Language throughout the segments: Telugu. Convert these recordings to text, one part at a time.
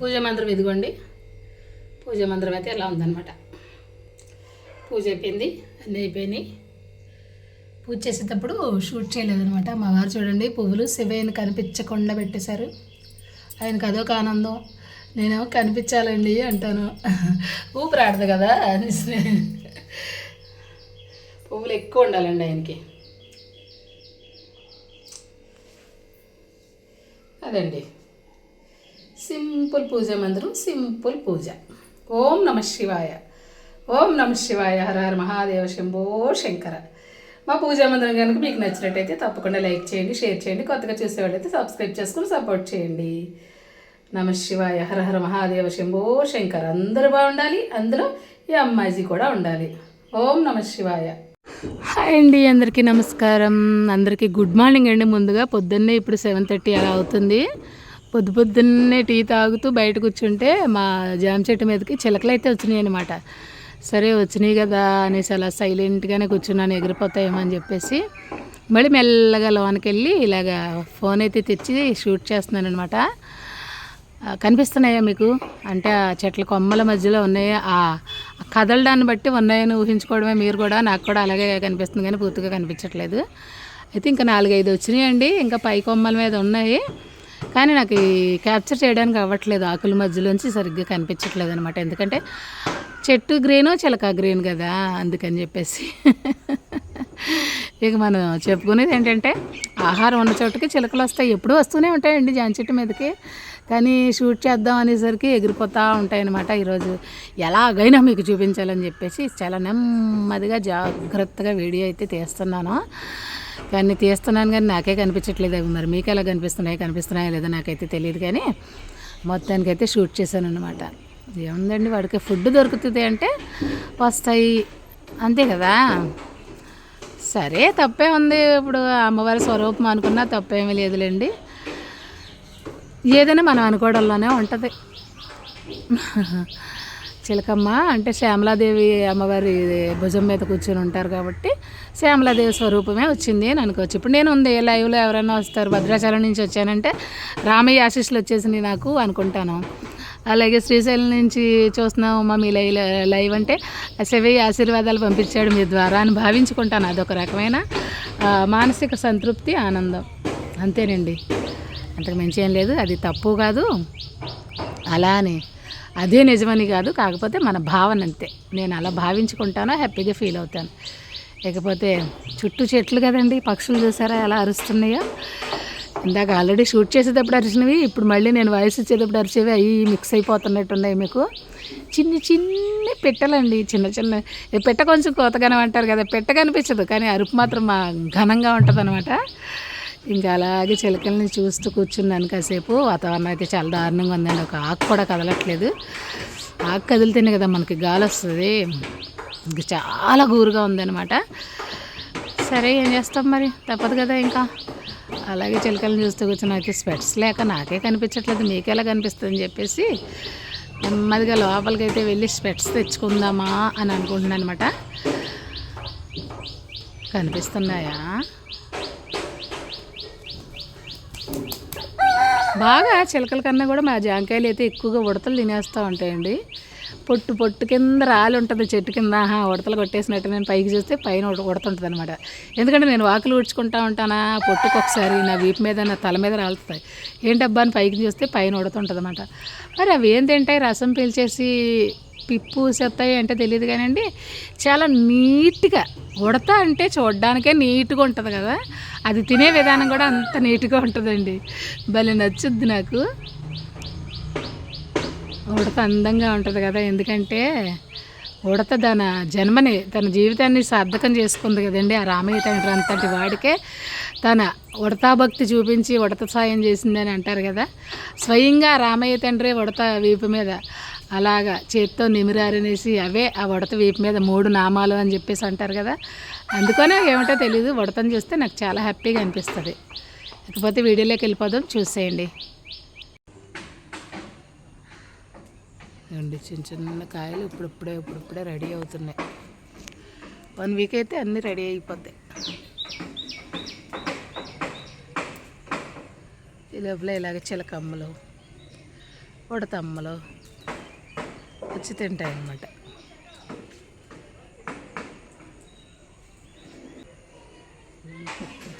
పూజ మందిరం ఇదిగోండి. పూజ మందిరం అయితే ఎలా ఉందన్నమాట. పూజ అయిపోయింది అన్నీ అయిపోయినాయి. పూజ చేసేటప్పుడు షూట్ చేయలేదనమాట మా వారు చూడండి పువ్వులు శివయ్యను కనిపించకుండా పెట్టేశారు. ఆయనకు అదొక ఆనందం. నేనేమో కనిపించాలండి అంటాను. ఊపిరాడదు కదా అనేసి పువ్వులు ఎక్కువ ఉండాలండి ఆయనకి. అదండి. సింపుల్ పూజ మందిరం సింపుల్ పూజ. ఓం నమ శివాయ. ఓం నమ శివాయ. హర హర మహాదేవ శంభో శంకర. మా పూజా మందిరం కనుక మీకు నచ్చినట్టయితే తప్పకుండా లైక్ చేయండి షేర్ చేయండి కొత్తగా చూసేవాళ్ళైతే సబ్స్క్రైబ్ చేసుకుని సపోర్ట్ చేయండి. నమ శివాయ. హర హర మహాదేవ శంభో శంకర. అందరూ బాగుండాలి అందులో ఈ అమ్మాయిజీ కూడా ఉండాలి. ఓం నమ శివాయ. హాయ్ అండి అందరికీ నమస్కారం. అందరికీ గుడ్ మార్నింగ్ అండి. ముందుగా పొద్దున్నే ఇప్పుడు సెవెన్ థర్టీ అలా అవుతుంది. పొద్దు పొద్దున్నే టీ తాగుతూ బయట కూర్చుంటే మా జామ చెట్టు మీదకి చిలకలు అయితే వచ్చినాయి అనమాట సరే వచ్చినాయి కదా అనేసి అలా సైలెంట్గానే కూర్చున్నాను ఎగిరిపోతాయేమో అని చెప్పేసి. మళ్ళీ మెల్లగా లోనికి వెళ్ళి ఇలాగా ఫోన్ అయితే తెచ్చి షూట్ చేస్తున్నాను అనమాట కనిపిస్తున్నాయా మీకు? అంటే ఆ చెట్ల కొమ్మల మధ్యలో ఉన్నాయా? ఆ ఆ కదలడాన్ని బట్టి ఉన్నాయని ఊహించుకోవడమే మీరు కూడా నాకు కూడా అలాగే కనిపిస్తుంది కానీ పూర్తిగా కనిపించట్లేదు. అయితే ఇంకా నాలుగైదు వచ్చినాయండి ఇంకా పై కొమ్మల మీద ఉన్నాయి. కానీ నాకు ఈ క్యాప్చర్ చేయడానికి అవ్వట్లేదు. ఆకుల మధ్యలోంచి సరిగ్గా కనిపించట్లేదు అనమాట ఎందుకంటే చెట్టు గ్రీను చిలక గ్రీన్ కదా అందుకని చెప్పేసి. ఇక మనం చెప్పుకునేది ఏంటంటే ఆహారం ఉన్న చోటుకి చిలకలు వస్తాయి. ఎప్పుడూ వస్తూనే ఉంటాయండి జాన్ చెట్టు మీదకి. కానీ షూట్ చేద్దాం అనేసరికి ఎగిరిపోతూ ఉంటాయన్నమాట. ఈరోజు ఎలాగైనా మీకు చూపించాలని చెప్పేసి చాలా నెమ్మదిగా జాగ్రత్తగా వీడియో అయితే తీస్తున్నాను. కానీ తీస్తున్నాను కానీ నాకే కనిపించట్లేదు. అవి మరి మీకు ఎలా కనిపిస్తున్నాయి కనిపిస్తున్నాయో లేదో నాకైతే తెలియదు కానీ మొత్తానికైతే షూట్ చేశాను అనమాట ఏముందండి వాడికి ఫుడ్ దొరుకుతుంది అంటే వస్తాయి. అంతే కదా? సరే తప్పే ఉంది. ఇప్పుడు అమ్మవారి స్వరూపం అనుకున్నా తప్పేమీ లేదులేండి. ఏదైనా మనం అనుకోవడంలోనే ఉంటుంది. చిలకమ్మ అంటే శ్యామలాదేవి అమ్మవారి భుజం మీద కూర్చొని ఉంటారు కాబట్టి శ్యామలాదేవి స్వరూపమే వచ్చింది అని అనుకోవచ్చు. ఇప్పుడు నేను ఉంది లైవ్లో ఎవరైనా వస్తారు భద్రాచలం నుంచి వచ్చానంటే రామయ్య ఆశీస్సులు వచ్చేసింది నాకు అనుకుంటాను. అలాగే శ్రీశైలం నుంచి చూస్తున్నాం అమ్మ మీ లైవ్ లైవ్ అంటే శివయ్య ఆశీర్వాదాలు పంపించాడు మీ ద్వారా అని భావించుకుంటాను. అదొక రకమైన మానసిక సంతృప్తి ఆనందం. అంతేనండి. అంతకు మించి ఏం లేదు. అది తప్పు కాదు. అలా అని. అదే నిజమని కాదు కాకపోతే మన భావన అంతే. నేను అలా భావించుకుంటానో హ్యాపీగా ఫీల్ అవుతాను. లేకపోతే చుట్టూ చెట్లు కదండి పక్షులు చూసారా ఎలా అరుస్తున్నాయో? ఇందాక ఆల్రెడీ షూట్ చేసేటప్పుడు అరిచినవి ఇప్పుడు మళ్ళీ నేను వాయిస్ ఇచ్చేటప్పుడు అరిచేవి అవి మిక్స్ అయిపోతున్నట్టున్నాయి మీకు. చిన్ని చిన్ని పెట్టలండి చిన్న చిన్న పెట్ట కొంచెం కోతగానే అంటారు కదా పెట్ట కనిపించదు కానీ అరుపు మాత్రం మా ఘనంగా ఉంటుంది అనమాట ఇంకా అలాగే చిలకల్ని చూస్తూ కూర్చున్నాను కాసేపు. వాతావరణం అయితే చాలా దారుణంగా ఉందండి. ఒక ఆకు కూడా కదలట్లేదు. ఆకు కదిలితేనే కదా మనకి గాలి వస్తుంది. ఇంక చాలా గూరుగా ఉందన్నమాట. సరే ఏం చేస్తాం మరి? తప్పదు కదా ఇంకా. అలాగే చిలకలను చూస్తూ కూర్చుని అయితే స్పెట్స్ లేక నాకే కనిపించట్లేదు. మీకు ఎలా కనిపిస్తుంది అని చెప్పేసి నెమ్మదిగా లోపలికి అయితే వెళ్ళి స్పెట్స్ తెచ్చుకుందామా అని అనుకుంటున్నాను అనమాట కనిపిస్తున్నాయా? బాగా చిలకల కన్నా కూడా మా జాంకాయలు అయితే ఎక్కువగా ఉడతలు తినేస్తూ ఉంటాయండి. పొట్టు పొట్టు కింద రాలి ఉంటుంది చెట్టు కింద. ఆహా ఉడతలు కొట్టేసినట్టు నేను పైకి చూస్తే పైన ఉడ ఉడుతుంటుంది అనమాట ఎందుకంటే నేను వాకులు ఊడ్చుకుంటా ఉంటానా పొట్టుకు ఒకసారి నా వీపు మీద నా తల మీద రాలుతాయి. ఏంటబ్బా అని పైకి చూస్తే పైన ఉడుతుంటుంది అనమాట మరి అవి ఏం తింటాయి? రసం పీల్చేసి పిప్పు సెత్తాయి అంటే తెలియదు కానండి చాలా నీట్గా ఉడత అంటే చూడడానికే నీట్గా ఉంటుంది కదా. అది తినే విధానం కూడా అంత నీట్గా ఉంటుందండి. భలే నచ్చుద్ది నాకు. ఉడత అందంగా ఉంటుంది కదా ఎందుకంటే ఉడత తన జన్మని తన జీవితాన్ని సార్థకం చేసుకుంది కదండి ఆ రామయ్య తండ్రి అంతటి వాడికే. తన ఉడతా భక్తి చూపించి ఉడత సాయం చేసిందని అంటారు కదా. స్వయంగా రామయ్య తండ్రి ఉడత వీపు మీద అలాగా చేత్తో నిమిరారనేసి అవే ఆ ఉడత వీపు మీద మూడు నామాలు అని చెప్పేసి అంటారు కదా. అందుకనే ఏమిటో తెలియదు ఉడతను చూస్తే నాకు చాలా హ్యాపీగా అనిపిస్తుంది. ఇకపోతే వీడియోలోకి వెళ్ళిపోదాం చూసేయండి. అండి చిన్న చిన్న కాయలు ఇప్పుడిప్పుడే ఇప్పుడిప్పుడే రెడీ అవుతున్నాయి. వన్ వీక్ అయితే అన్నీ రెడీ అయిపోతాయి. ఈ లోపల ఇలాగ చిలకమ్మలు ఉడతమ్మలు వచ్చి తింటాయి అన్నమాట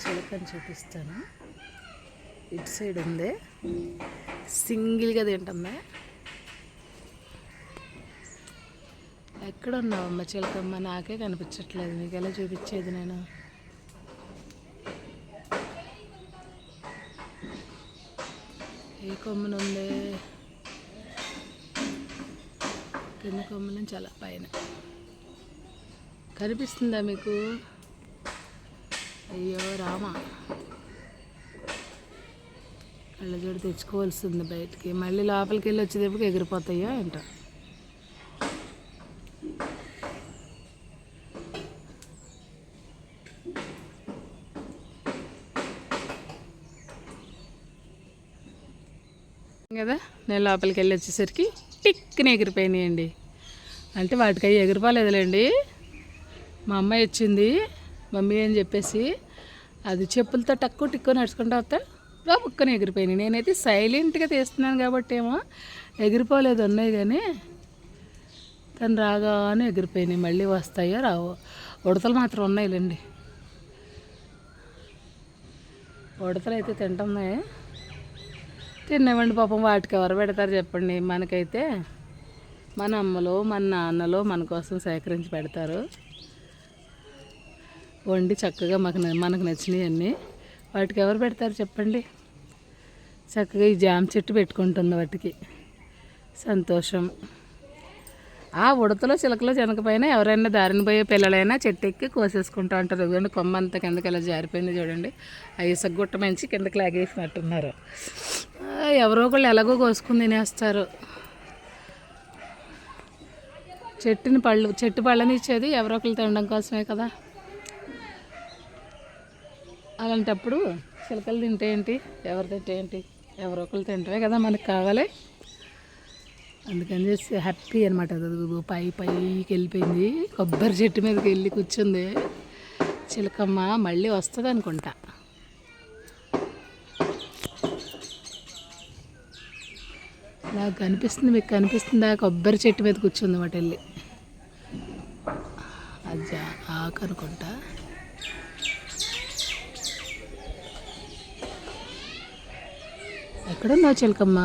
చిలకని చూపిస్తాను. ఇటు సైడ్ ఉంది. సింగిల్గా తింటుందా ఎక్కడ ఉన్నావమ్మ చిలకమ్మ? నాకే కనిపించట్లేదు. నీకు ఎలా చూపించేది నేను? ఏ ఉంది కింద కొమ్మల చాలా పైన. కనిపిస్తుందా మీకు? అయ్యో రామా. కళ్ళజోడు తెచ్చుకోవాల్సింది బయటికి. మళ్ళీ లోపలికి వెళ్ళి వచ్చేటప్పుడు ఎగిరిపోతాయో ఏంటో కదా నేను లోపలికి వెళ్ళి వచ్చేసరికి టిక్ని ఎగిరిపోయినాయండి. అంటే వాటికి అవి ఎగిరిపోలేదులేండి. మా అమ్మాయి వచ్చింది. మమ్మీ అని చెప్పేసి అది చెప్పులతో టక్కు టిక్కు నడుచుకుంటూ వస్తే బుక్కని ఎగిరిపోయినాయి. నేనైతే సైలెంట్గా తీస్తున్నాను కాబట్టి ఏమో ఎగిరిపోలేదు ఉన్నాయి కానీ తను రాగానే ఎగిరిపోయినాయి. మళ్ళీ వస్తాయో రావో. ఉడతలు మాత్రం ఉన్నాయిలేండి. ఉడతలు అయితే తింటున్నాయి. తిన్నామండి పాపం వాటికి ఎవరు పెడతారు చెప్పండి. మనకైతే మన అమ్మలో మన నాన్నలో మన కోసం సేకరించి పెడతారు. వండి చక్కగా మాకు న- మనకు నచ్చినవి అన్నీ వాటికి ఎవరు పెడతారు చెప్పండి. చక్కగా ఈ జామ చెట్టు పెట్టుకుంటుంది వాటికి. సంతోషం. ఆ ఉడతలో చిలకలో చెనకపోయిన ఎవరైనా దారిని పోయే పిల్లలైనా చెట్టు ఎక్కి కోసేసుకుంటూ ఉంటారు. ఇదిగోండి కొమ్మ అంతా కిందకి ఇలా జారిపోయింది చూడండి. ఆ ఇసుగుట్ట మంచి కిందకి లాగేసినట్టున్నారు. ఎవరో ఒకళ్ళు ఎలాగో కోసుకుని తినేస్తారు. చెట్టుని పళ్ళు చెట్టు పళ్ళని ఇచ్చేది ఎవరో ఒకళ్ళు తినడం కోసమే కదా. అలాంటప్పుడు చిలకలు తింటే ఏంటి? ఎవరు తింటే ఏంటి? ఎవరో ఒకళ్ళు తింటే కదా మనకు కావాలి. అందుకని చేసి హ్యాపీ అనమాట అది పై పైకి వెళ్ళిపోయింది. కొబ్బరి చెట్టు మీదకి వెళ్ళి కూర్చుంది. చిలకమ్మ మళ్ళీ వస్తుంది అనుకుంటా. నాకు కనిపిస్తుంది మీకు కనిపిస్తుందా? కొబ్బరి చెట్టు మీద కూర్చుంది మాట వెళ్ళి. అది ఆకు అనుకుంటా. ఎక్కడున్నావు చిలకమ్మ?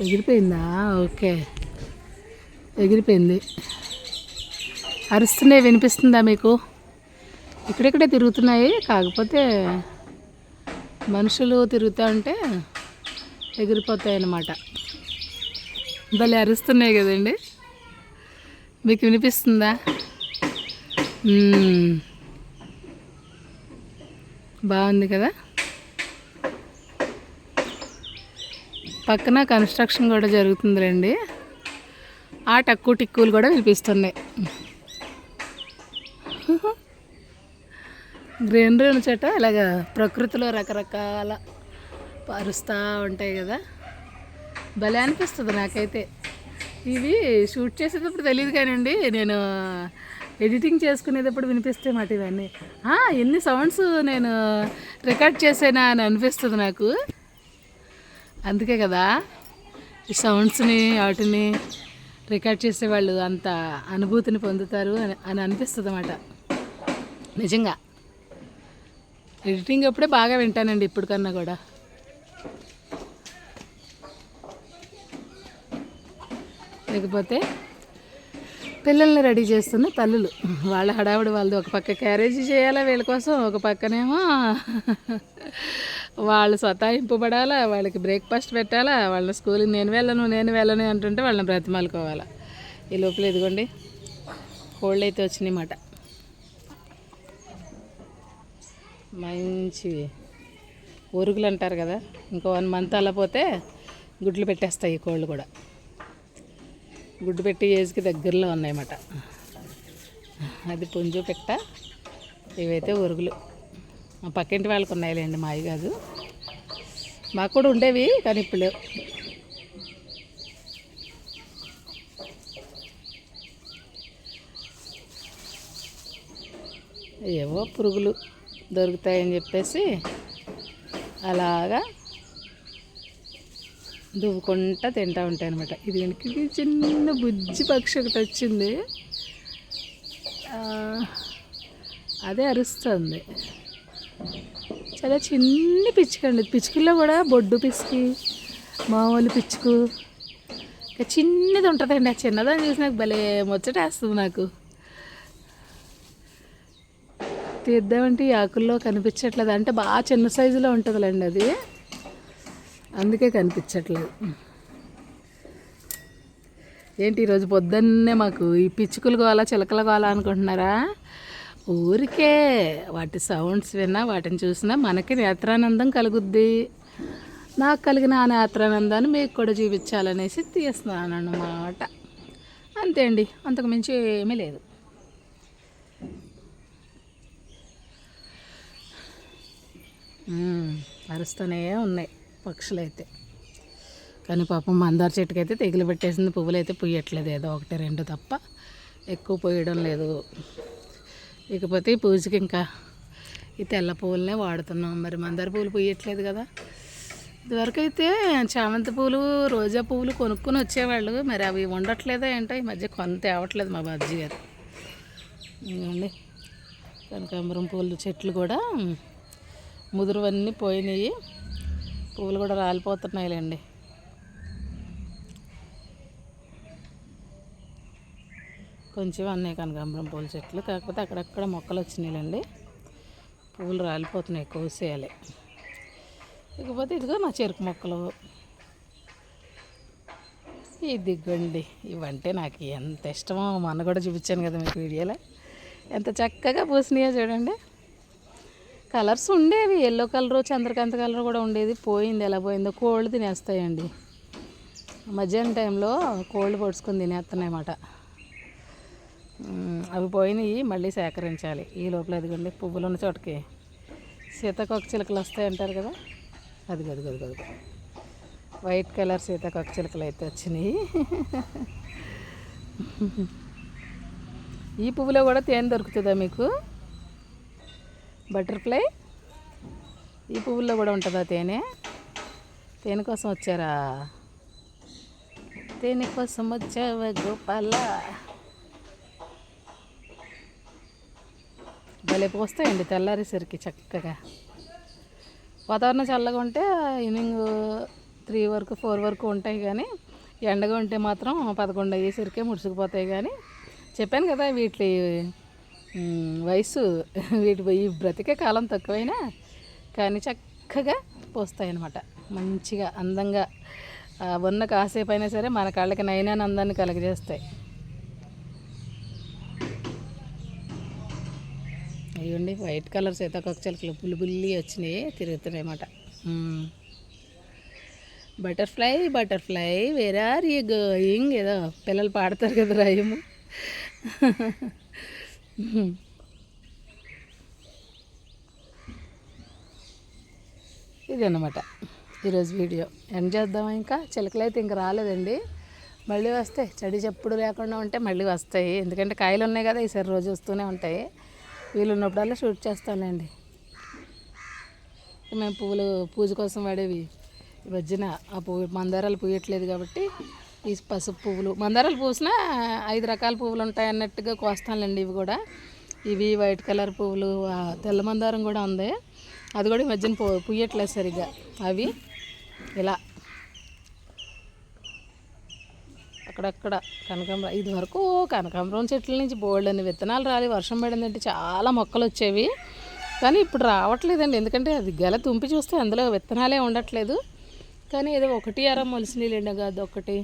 ఎగిరిపోయిందా? ఓకే. ఎగిరిపోయింది. అరుస్తున్నాయి వినిపిస్తుందా మీకు? ఇక్కడిక్కడే తిరుగుతున్నాయి కాకపోతే మనుషులు తిరుగుతూ ఉంటే ఎగిరిపోతాయి అన్నమాట భలే అరుస్తున్నాయి కదండి. మీకు వినిపిస్తుందా? బాగుంది కదా? పక్కన కన్స్ట్రక్షన్ కూడా జరుగుతుందిలేండి. ఆ టక్కు టిక్కులు కూడా వినిపిస్తున్నాయి. గ్రీనరీ ఉన్న చోట ఇలాగ ప్రకృతిలో రకరకాల పరుస్తూ ఉంటాయి కదా. భలే అనిపిస్తుంది నాకైతే. ఇవి షూట్ చేసేటప్పుడు తెలియదు కానివ్వండి నేను ఎడిటింగ్ చేసుకునేటప్పుడు వినిపిస్తే మాట ఇవన్నీ. ఎన్ని సౌండ్స్ నేను రికార్డ్ చేసానా అని అనిపిస్తుంది నాకు. అందుకే కదా ఈ సౌండ్స్ని వాటిని రికార్డ్ చేసేవాళ్ళు అంత అనుభూతిని పొందుతారు అని అని అనిపిస్తుంది అన్నమాట నిజంగా. ఎడిటింగ్ అప్పుడే బాగా వింటానండి ఇప్పటికన్నా కూడా. లేకపోతే పిల్లల్ని రెడీ చేస్తున్న తల్లులు. వాళ్ళ హడావుడి వాళ్ళది ఒక పక్క క్యారేజీ చేయాలా వీళ్ళ కోసం ఒక పక్కనేమో వాళ్ళు సతాయింపబడాలా వాళ్ళకి బ్రేక్ఫాస్ట్ పెట్టాలా వాళ్ళ స్కూల్కి నేను వెళ్ళను నేను వెళ్ళను అంటుంటే వాళ్ళని బ్రతిమాలుకోవాలా. ఈ లోపల ఇదిగోండి కోళ్ళు అయితే వచ్చినాయి మాట. మంచి ఒరుగులు అంటారు కదా ఇంకో వన్ మంత్ అలా పోతే గుడ్లు పెట్టేస్తాయి ఈ కోళ్ళు కూడా. గుడ్డు పెట్టి ఏజ్కి దగ్గరలో ఉన్నాయన్నమాట అది పుంజు పెట్ట ఇవైతే ఒరుగులు. మా పక్కింటి వాళ్ళకి ఉన్నాయిలేండి మావి కాదు మాకు కూడా ఉండేవి కానీ ఇప్పుడు లేవు. ఏవో పురుగులు దొరుకుతాయని చెప్పేసి అలాగా దువ్వుకుంటా తింటా ఉంటాయి అనమాట ఇది వెనక్కి చిన్న బుజ్జి పక్షి ఒకటి వచ్చింది. అదే అరుస్తుంది. చాలా చిన్ని పిచ్చుకండి పిచ్చుకల్లో కూడా బొడ్డు పిచ్చుకి మామూలు పిచ్చుకు. ఇంకా చిన్నది ఉంటుందండి. ఆ చిన్నదాన్ని చూసి నాకు భలే ముచ్చటేస్తుంది నాకు. తీద్దామంటే ఈ ఆకుల్లో కనిపించట్లేదు. అంటే బాగా చిన్న సైజులో ఉంటుందిలేండి అది. అందుకే కనిపించట్లేదు. ఏంటి ఈరోజు పొద్దున్నే మాకు ఈ పిచ్చుకలు కావాలా చిలకలు కావాలా అనుకుంటున్నారా? ఊరికే వాటి సౌండ్స్ విన్నా వాటిని చూసినా మనకి నేత్రానందం కలుగుద్ది. నాకు కలిగిన ఆ నేత్రానందాన్ని మీకు కూడా చూపించాలనేసి తీస్తున్నాను అన్నమాట అంతే అండి. అంతకు మించి ఏమీ లేదు. అరుస్తూనే ఉన్నాయి పక్షులైతే. కానీ పాపం మందార చెట్టుకైతే తెగులు పెట్టేసింది పువ్వులు అయితే పుయ్యట్లేదు ఏదో ఒకటి రెండు తప్ప. ఎక్కువ పోయడం లేదు. ఇకపోతే ఈ పూజకి ఇంకా ఈ తెల్ల పూలనే వాడుతున్నాం. మరి మందార పూలు పుయ్యట్లేదు కదా. ఇదివరకైతే చామంతి పూలు రోజా పువ్వులు కొనుక్కొని వచ్చేవాళ్ళు. మరి అవి ఉండట్లేదా ఏంటో ఈ మధ్య కొన తేవట్లేదు మా బాజీ గారు. ఇంకండి కనకాంబరం పూలు చెట్లు కూడా ముదురువన్నీ పోయినాయి. పువ్వులు కూడా రాలిపోతున్నాయిలేండి. కొంచెం అన్నీ కనకాంబరం పూల చెట్లు కాకపోతే అక్కడక్కడ మొక్కలు వచ్చినాయిలండి. పువ్వులు రాలిపోతున్నాయి కోసేయాలి. ఇకపోతే ఇదిగో మా చెరుకు మొక్కలు. ఇదిగోండి ఇవంటే నాకు ఎంత ఇష్టమో మొన్న కూడా చూపించాను కదా మీకు వీడియోలో. ఎంత చక్కగా పూసినాయో చూడండి. కలర్స్ ఉండేవి ఎల్లో కలరు చంద్రకాంత కలర్ కూడా ఉండేది. పోయింది ఎలా పోయిందో కోళ్ళు తినేస్తాయండి. మధ్యాహ్నం టైంలో కోళ్ళు పొడుచుకొని తినేస్తున్నాయి అన్నమాట అవి పోయినాయి మళ్ళీ సేకరించాలి. ఈ లోపల అదిగండి పువ్వులు ఉన్న చోటకి. సీతాకోక చిలుకలు వస్తాయి అంటారు కదా? అది గది గదు గది వైట్ కలర్ సీతాకోక చిలుకలు అయితే వచ్చినాయి. ఈ పువ్వులో కూడా తేనె దొరుకుతుందా మీకు? బటర్ఫ్లై ఈ పువ్వుల్లో కూడా ఉంటుందా తేనె? తేనె కోసం వచ్చారా? తేనె కోసం వచ్చావా గోపాల? భలే పోస్తాయండి తెల్లారేసరికి చక్కగా. వాతావరణం చల్లగా ఉంటే ఈవినింగ్ త్రీ వరకు ఫోర్ వరకు ఉంటాయి కానీ ఎండగా ఉంటే మాత్రం పదకొండు అయ్యేసరికే ముడుచుకుపోతాయి కానీ చెప్పాను కదా వీటి వయసు వీటి ఈ బ్రతికే కాలం తక్కువైనా కానీ చక్కగా పోస్తాయి అన్నమాట మంచిగా అందంగా ఉన్న కాసేపు అయినా సరే మన కళ్ళకి నైనా అందాన్ని కలగజేస్తాయి. అయ్యండి వైట్ కలర్ సీతాకోక చిలుకలు బుల్లి బుల్లి వచ్చినాయి తిరుగుతున్నాయి అన్నమాట. Butterfly butterfly where are going ఏదో పిల్లలు పాడతారు కదా రాయము. ఇదన్నమాట ఈరోజు వీడియో. ఎండ్ చేద్దామా ఇంకా? చిలకలు అయితే ఇంకా రాలేదండి. మళ్ళీ వస్తాయి చడి చెప్పుడు లేకుండా ఉంటే మళ్ళీ వస్తాయి. ఎందుకంటే కాయలు ఉన్నాయి కదా ఈసారి రోజు వస్తూనే ఉంటాయి. వీలున్నప్పుడల్లా షూట్ చేస్తానులేండి. మేము పువ్వులు పూజ కోసం వాడేవి ఈ మధ్యన ఆ పువ్వు మందారాలు పూయట్లేదు కాబట్టి ఈ పసుపు పువ్వులు మందారాలు పూసినా ఐదు రకాల పువ్వులు ఉంటాయి అన్నట్టుగా కోస్తానులేండి ఇవి కూడా. ఇవి వైట్ కలర్ పువ్వులు తెల్ల మందారం కూడా ఉంది. అది కూడా ఈ మధ్యన పూ పూయట్లేదు సరిగ్గా అవి. ఇలా అక్కడక్కడ కనకాంబరం ఇది వరకు కనకాంబరం చెట్ల నుంచి బోల్డ్ విత్తనాలు రాలి వర్షం పడిందంటే చాలా మొక్కలు వచ్చేవి. కానీ ఇప్పుడు రావట్లేదండి. ఎందుకంటే అది గెల తుంపి చూస్తే అందులో విత్తనాలే ఉండట్లేదు. కానీ ఏదో ఒకటి అర మొలిసినీళ్ళండి కాదు ఒకటి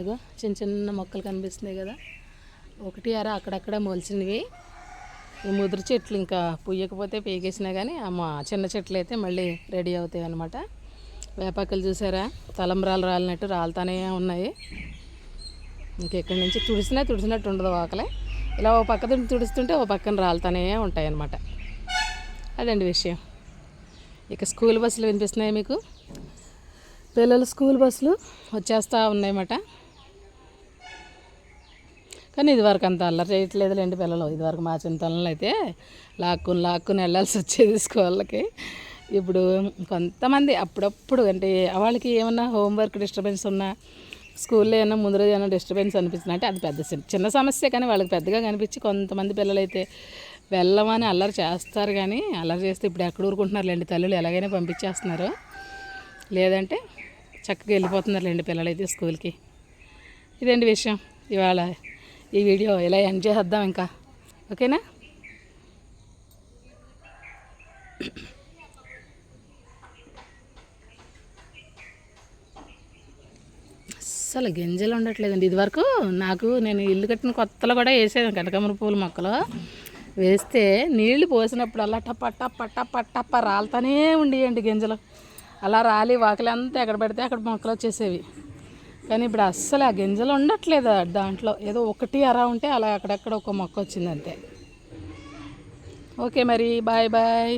అగో చిన్న చిన్న మొక్కలు కనిపిస్తున్నాయి కదా. ఒకటి అర అక్కడక్కడ మొలిసినవి. ఈ ముదురు చెట్లు ఇంకా పుయ్యకపోతే పీకేసినా కానీ అమ్మ చిన్న చెట్లు అయితే మళ్ళీ రెడీ అవుతాయి అన్నమాట. వేపాకులు చూసారా? తలంబ్రాలు రాలినట్టు రాలుతానే ఉన్నాయి. ఇంకెక్కడి నుంచి తుడిసినా తుడిసినట్టు ఉండదు వాకలే. ఇలా ఓ పక్క తుడి- తుడుస్తుంటే ఓ పక్కన రాలుతానే ఉంటాయి అన్నమాట అదండి విషయం. ఇక స్కూల్ బస్సులు వినిపిస్తున్నాయి మీకు? పిల్లలు స్కూల్ బస్సులు వచ్చేస్తూ ఉన్నాయన్నమాట. కానీ ఇదివరకు అంత అల్లరి చేయట్లేదులేండి పిల్లలు. ఇదివరకు మా చిన్నతనంలో అయితే లాక్కుని లాక్కుని వెళ్ళాల్సి వచ్చేది స్కూళ్ళకి. ఇప్పుడు కొంతమంది అప్పుడప్పుడు అంటే వాళ్ళకి ఏమన్నా హోంవర్క్ డిస్టర్బెన్స్ ఉన్నా స్కూల్లో ఏమైనా ముందు రోజు ఏమైనా డిస్టర్బెన్స్ అనిపించిన అంటే అది పెద్ద చిన్న- చిన్న సమస్య కానీ వాళ్ళకి పెద్దగా కనిపించి కొంతమంది పిల్లలైతే వెళ్ళమని అల్లరి చేస్తారు కానీ అల్లరి చేస్తే ఇప్పుడు ఎక్కడ ఊరుకుంటున్నారులేండి తల్లులు? ఎలాగైనా పంపించేస్తున్నారు. లేదంటే చక్కగా వెళ్ళిపోతున్నారులేండి పిల్లలైతే స్కూల్కి. ఇదండి విషయం? ఇవాళ ఈ వీడియో ఇలా ఎండ్ చేసేద్దాం ఇంకా. ఓకేనా? అస్సలు గింజలు ఉండట్లేదండి. ఇదివరకు నాకు నేను ఇల్లు కట్టిన కొత్తలో కూడా వేసేది కనకాంబర పూల మొక్కలు. వేస్తే నీళ్ళు పోసినప్పుడు అలా టప్ప టప్ప టప్ప టప్ప రాలుతానే ఉండేయండి గింజలు. అలా రాలి వాకిలంతా ఎక్కడ పెడితే అక్కడ మొక్కలు వచ్చేసేవి. కానీ ఇప్పుడు అస్సలు ఆ గింజలు ఉండట్లేదు దాంట్లో. ఏదో ఒకటి అరా ఉంటే అలా అక్కడక్కడ ఒక మొక్క వచ్చింది అంతే. ఓకే మరి బాయ్ బాయ్.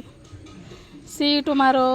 See tomorrow.